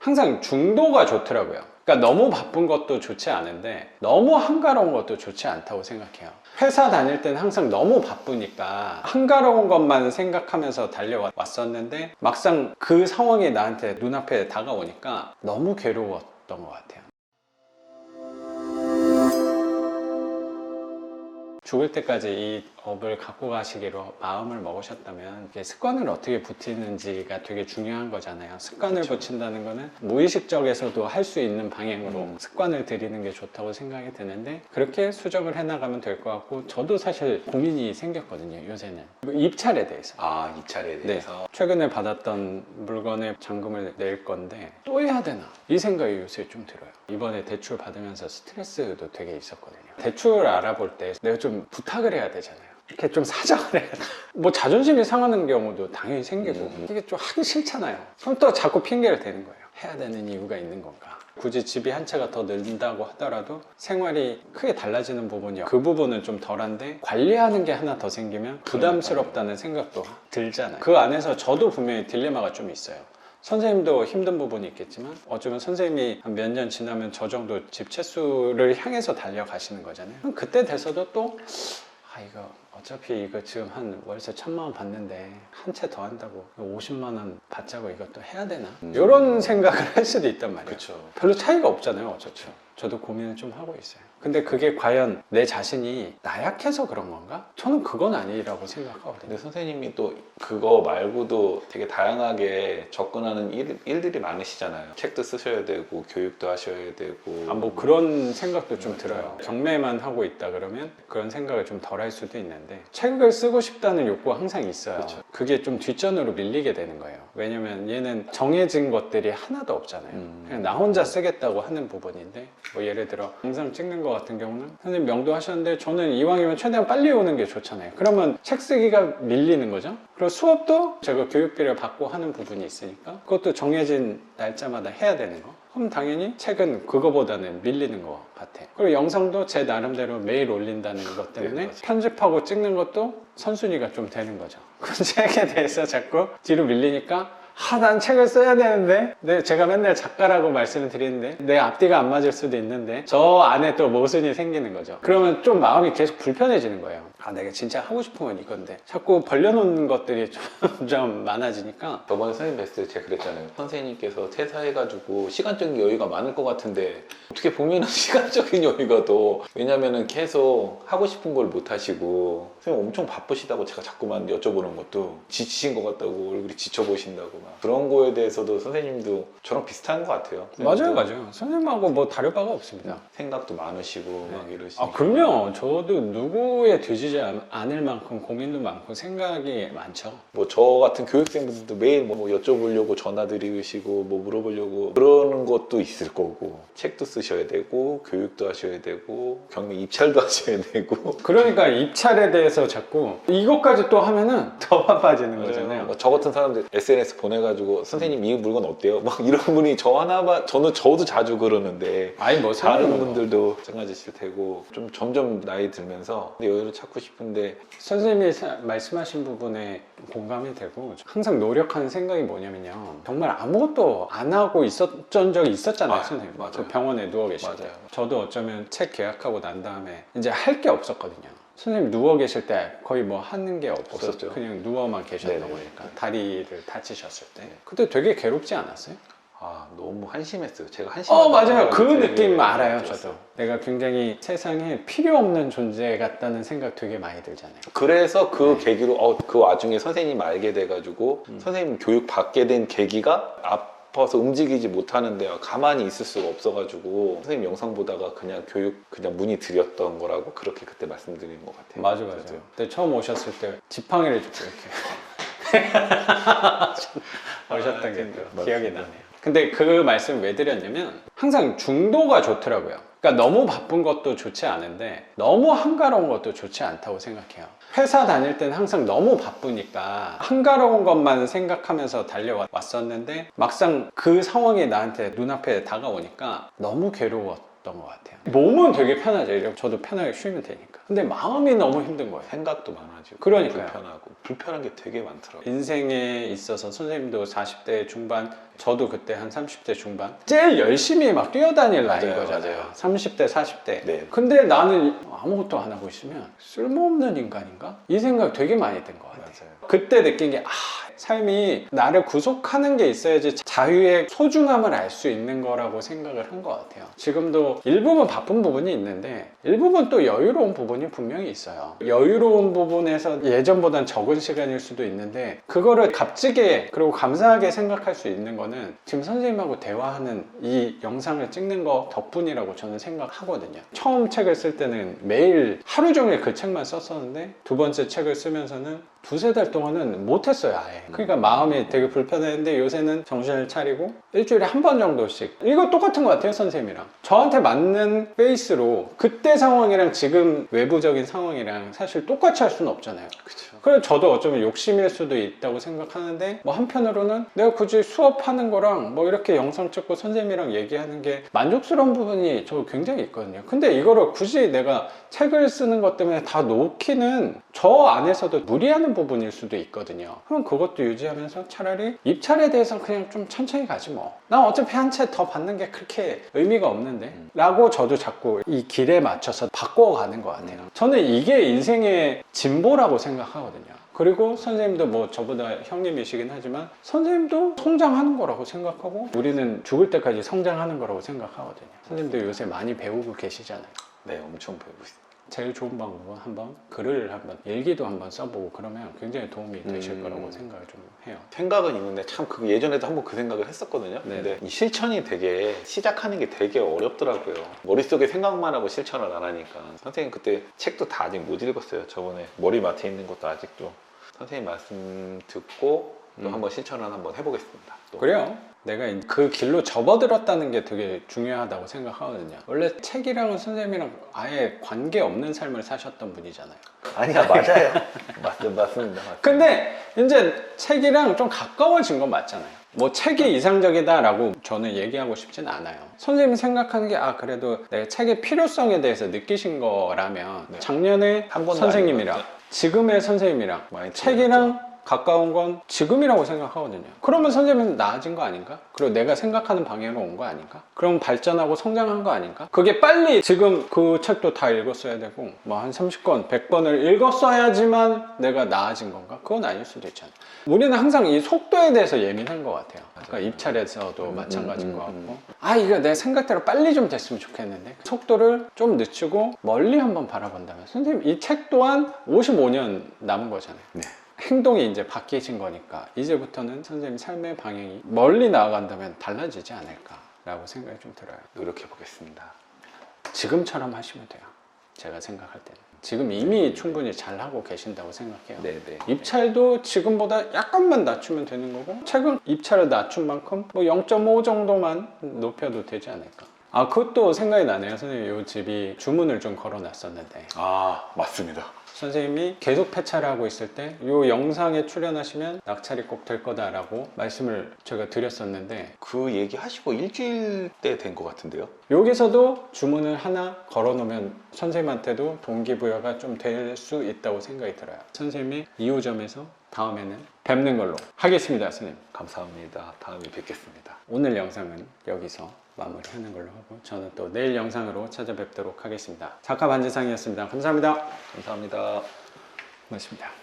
항상 중도가 좋더라고요. 그러니까 너무 바쁜 것도 좋지 않은데 너무 한가로운 것도 좋지 않다고 생각해요. 회사 다닐 때는 항상 너무 바쁘니까 한가로운 것만 생각하면서 달려왔었는데 막상 그 상황이 나한테 눈앞에 다가오니까 너무 괴로웠던 것 같아요. 죽을 때까지 이 업을 갖고 가시기로 마음을 먹으셨다면 습관을 어떻게 붙이는지가 되게 중요한 거잖아요. 습관을 붙인다는 거는 무의식적에서도 할 수 있는 방향으로 음. 습관을 들이는 게 좋다고 생각이 드는데 그렇게 수정을 해나가면 될 것 같고 저도 사실 고민이 생겼거든요. 요새는 뭐 입찰에 대해서. 아 입찰에 네. 대해서 최근에 받았던 물건에 잔금을 낼 건데 또 해야 되나 이 생각이 요새 좀 들어요 이번에 대출 받으면서 스트레스도 되게 있었거든요 대출 알아볼 때 내가 좀 부탁을 해야 되잖아요 이렇게 좀 사정을 해야 돼. 뭐 자존심이 상하는 경우도 당연히 생기고 음. 이게 좀 하기 싫잖아요. 그럼 또 자꾸 핑계를 대는 거예요. 해야 되는 이유가 있는 건가? 굳이 집이 한 채가 더 늘린다고 하더라도 생활이 크게 달라지는 부분이요. 그 부분은 좀 덜한데 관리하는 게 하나 더 생기면 부담스럽다는 생각도 들잖아요. 그 안에서 저도 분명히 딜레마가 좀 있어요. 선생님도 힘든 부분이 있겠지만 어쩌면 선생님이 한 몇 년 지나면 저 정도 집 채수를 향해서 달려가시는 거잖아요. 그럼 그때 돼서도 또 아 이거 어차피 이거 지금 한 월세 천만 원 받는데 한 채 더 한다고 50만 원 받자고 이것도 해야 되나? 음. 이런 생각을 할 수도 있단 말이에요 그렇죠. 별로 차이가 없잖아요 어차피 저도 고민을 좀 하고 있어요 근데 그게 과연 내 자신이 나약해서 그런 건가? 저는 그건 아니라고 생각하거든요 근데 선생님이 또 그거 말고도 되게 다양하게 접근하는 일, 일들이 많으시잖아요. 책도 쓰셔야 되고 교육도 하셔야 되고. 아, 뭐 그런 생각도 좀 음, 들어요. 네. 경매만 하고 있다 그러면 그런 생각을 좀 덜 할 수도 있는데 책을 쓰고 싶다는 욕구가 항상 있어요. 그렇죠. 그게 좀 뒷전으로 밀리게 되는 거예요. 왜냐면 얘는 정해진 것들이 하나도 없잖아요. 음. 그냥 나 혼자 쓰겠다고 하는 부분인데 뭐 예를 들어 영상 찍는 것 같은 경우는 선생님 명도 하셨는데 저는 이왕이면 최대한 빨리 오는 게 좋잖아요. 그러면 책 쓰기가 밀리는 거죠. 그리고 수업도 제가 교육비를 받고 하는 부분이 있으니까 그것도 정해진 날짜마다 해야 되는 거. 그럼 당연히 책은 그거보다는 밀리는 것 같아. 그리고 영상도 제 나름대로 매일 올린다는 것 때문에 네, 맞아요. 편집하고 찍는 것도 선순위가 좀 되는 거죠. 그 책에 대해서 자꾸 뒤로 밀리니까 아, 난 책을 써야 되는데 네, 제가 맨날 작가라고 말씀을 드리는데 내 앞뒤가 안 맞을 수도 있는데 저 안에 또 모순이 생기는 거죠. 그러면 좀 마음이 계속 불편해지는 거예요. 아, 내가 진짜 하고 싶은 건 이건데 자꾸 벌려놓는 것들이 좀, 좀 많아지니까 저번에 선생님 뵀을 때 제가 그랬잖아요. 선생님께서 퇴사해가지고 시간적인 여유가 많을 것 같은데 어떻게 보면 은 시간적인 여유가 더 왜냐면은 계속 하고 싶은 걸 못 하시고 선생님 엄청 바쁘시다고 제가 자꾸만 여쭤보는 것도 지치신 것 같다고 얼굴이 지쳐 보신다고 막 그런 거에 대해서도 선생님도 저랑 비슷한 것 같아요. 맞아요, 맞아요. 선생님하고 뭐 다를 바가 없습니다. 생각도 많으시고 막 이러시니까 아, 그럼요. 저도 누구에 뒤지지 않- 않을 만큼 고민도 많고 생각이 많죠. 뭐 저 같은 교육생분들도 매일 뭐 여쭤보려고 전화 드리시고 뭐 물어보려고 그러는 것도 있을 거고 책도 쓰셔야 되고 교육도 하셔야 되고 경매 입찰도 하셔야 되고 그러니까 입찰에 대해서 자꾸 이것까지 또 하면은 더 바빠지는 거잖아요. 뭐저 같은 사람들 SNS 보내가지고 선생님 이 물건 어때요? 막 이런 분이 저 하나만 저는 저도 자주 그러는데 아니 뭐 다른 분들도 마찬가지실 테고 좀 점점 나이 들면서 여유를 찾고 싶은데 선생님이 사- 말씀하신 부분에 공감이 되고 항상 노력하는 생각이 뭐냐면요. 정말 아무것도 안 하고 있었던 적이 있었잖아요, 아, 선생님. 맞아요. 그 병원에 누워 계실 때. 맞아요. 저도 어쩌면 책 계약하고 난 다음에 이제 할 게 없었거든요. 선생님 누워 계실 때 거의 뭐 하는 게 없었죠. 없었죠. 그냥 누워만 계셨던 네네. 거니까. 다리를 다치셨을 때. 그때 되게 괴롭지 않았어요? 아 너무 한심했어요. 제가 한심하다. 어 맞아요 그 느낌 알아요. 저도 내가 굉장히 세상에 필요 없는 존재 같다는 생각 되게 많이 들잖아요 그래서 그 네. 계기로 어, 그 와중에 선생님 알게 돼가지고 음. 선생님 교육 받게 된 계기가 아파서 움직이지 못하는데 가만히 있을 수가 없어가지고 선생님 영상 보다가 그냥 교육 그냥 문의 드렸던 거라고 그렇게 그때 말씀드린 것 같아요. 맞아 맞아 저도. 그때 처음 오셨을 때 지팡이를 줍고 이렇게 오셨던 게또 맞습니다. 기억이 나네요 근데 그 말씀 왜 드렸냐면 항상 중도가 좋더라고요 그러니까 너무 바쁜 것도 좋지 않은데 너무 한가로운 것도 좋지 않다고 생각해요. 회사 다닐 때는 항상 너무 바쁘니까 한가로운 것만 생각하면서 달려왔었는데 막상 그 상황이 나한테 눈앞에 다가오니까 너무 괴로웠던 것 같아요. 몸은 되게 편하죠. 저도 편하게 쉬면 되니까 근데 마음이 너무 힘든 거예요. 생각도 많아지고 그러니까요. 불편하고 불편한 게 되게 많더라고요. 인생에 있어서 선생님도 40대 중반, 저도 그때 한 30대 중반. 제일 열심히 막 뛰어다닐 나이인 맞아요, 거잖아요. 맞아요. 30대, 40대. 네. 근데 나는 아무것도 안 하고 있으면 쓸모없는 인간인가? 이 생각 되게 많이 든 것 같아요. 맞아요. 그때 느낀 게, 아, 삶이 나를 구속하는 게 있어야지 자유의 소중함을 알 수 있는 거라고 생각을 한 것 같아요. 지금도 일부분 바쁜 부분이 있는데, 일부분 또 여유로운 부분이 분명히 있어요. 여유로운 부분에서 예전보단 적은 시간일 수도 있는데, 그거를 값지게 그리고 감사하게 생각할 수 있는 거는 지금 선생님하고 대화하는 이 영상을 찍는 거 덕분이라고 저는 생각하거든요. 처음 책을 쓸 때는 매일 하루 종일 그 책만 썼었는데, 두 번째 책을 쓰면서는 두세 달 동안은 못했어요, 아예. 그러니까 마음이 되게 불편했는데 요새는 정신을 차리고 일주일에 한 번 정도씩. 이거 똑같은 것 같아요, 선생님이랑. 저한테 맞는 페이스로 그때 상황이랑 지금 외부적인 상황이랑 사실 똑같이 할 수는 없잖아요. 그렇죠. 그래서 저도 어쩌면 욕심일 수도 있다고 생각하는데 뭐 한편으로는 내가 굳이 수업하는 거랑 뭐 이렇게 영상 찍고 선생님이랑 얘기하는 게 만족스러운 부분이 저 굉장히 있거든요. 근데 이거를 굳이 내가 책을 쓰는 것 때문에 다 놓기는 저 안에서도 무리하는 부분일 수도 있거든요. 그럼 그것도 유지하면서 차라리 입찰에 대해서 그냥 좀 천천히 가지 뭐. 나 어차피 한 채 더 받는 게 그렇게 의미가 없는데. 라고 저도 자꾸 이 길에 맞춰서 바꿔가는 것 같아요. 저는 이게 인생의 진보라고 생각하거든요. 그리고 선생님도 뭐 저보다 형님이시긴 하지만 선생님도 성장하는 거라고 생각하고 우리는 죽을 때까지 성장하는 거라고 생각하거든요. 선생님도 요새 많이 배우고 계시잖아요. 네, 엄청 배우고 있어요. 제일 좋은 방법은 한번 글을 한번 일기도 한번 써보고 그러면 굉장히 도움이 되실 음. 거라고 생각을 좀 해요. 생각은 있는데 참 그 예전에도 한번 그 생각을 했었거든요. 네네. 근데 이 실천이 되게 시작하는 게 되게 어렵더라고요. 머릿속에 생각만 하고 실천을 안 하니까. 선생님 그때 책도 다 아직 못 읽었어요. 저번에 머리맡에 있는 것도 아직도. 선생님 말씀 듣고 또 음. 한번 실천을 한번 해보겠습니다. 또. 그래요. 내가 이- 그 길로 접어들었다는 게 되게 중요하다고 생각하거든요. 원래 책이랑은 선생님이랑 아예 관계 없는 삶을 사셨던 분이잖아요. 아니야 맞아요. 맞, 맞습니다. 맞습니다. 근데 이제 책이랑 좀 가까워진 건 맞잖아요. 뭐 책이 이상적이다라고 저는 얘기하고 싶진 않아요. 선생님이 생각하는 게 아 그래도 내가 책의 필요성에 대해서 느끼신 거라면 네. 작년에 한 선생님이랑. 지금의 선생님이랑 책이랑 가까운 건 지금이라고 생각하거든요. 그러면 선생님은 나아진 거 아닌가? 그리고 내가 생각하는 방향으로 온 거 아닌가? 그럼 발전하고 성장한 거 아닌가? 그게 빨리 지금 그 책도 다 읽었어야 되고 뭐 한 30권, 100권을 읽었어야지만 내가 나아진 건가? 그건 아닐 수도 있잖아요. 우리는 항상 이 속도에 대해서 예민한 것 같아요. 그러니까. 입찰에서도 음, 마찬가지인 음, 것 음, 같고 아 이거 내 생각대로 빨리 좀 됐으면 좋겠는데 속도를 좀 늦추고 멀리 한번 바라본다면 선생님 이 책 또한 55년 남은 거잖아요. 네. 행동이 이제 바뀌신 거니까 이제부터는 선생님 삶의 방향이 멀리 나아간다면 달라지지 않을까라고 생각이 좀 들어요. 노력해 보겠습니다. 지금처럼 하시면 돼요. 제가 생각할 때는. 지금 이미 충분히 잘 하고 계신다고 생각해요. 네네. 입찰도 지금보다 약간만 낮추면 되는 거고 최근 입찰을 낮춘 만큼 뭐 0.5 정도만 높여도 되지 않을까. 아 그것도 생각이 나네요. 선생님 이 집이 주문을 좀 걸어놨었는데 아 맞습니다. 선생님이 계속 폐차를 하고 있을 때 이 영상에 출연하시면 낙찰이 꼭 될 거다라고 말씀을 제가 드렸었는데 그 얘기 하시고 일주일 때 된 것 같은데요. 여기서도 주문을 하나 걸어놓으면 선생님한테도 동기부여가 좀 될 수 있다고 생각이 들어요. 선생님이 2호점에서 다음에는 뵙는 걸로 하겠습니다, 선생님. 감사합니다. 다음에 뵙겠습니다. 오늘 영상은 여기서 마무리하는 걸로 하고 저는 또 내일 영상으로 찾아뵙도록 하겠습니다. 작가 반지상이었습니다. 감사합니다. 감사합니다. 고맙습니다.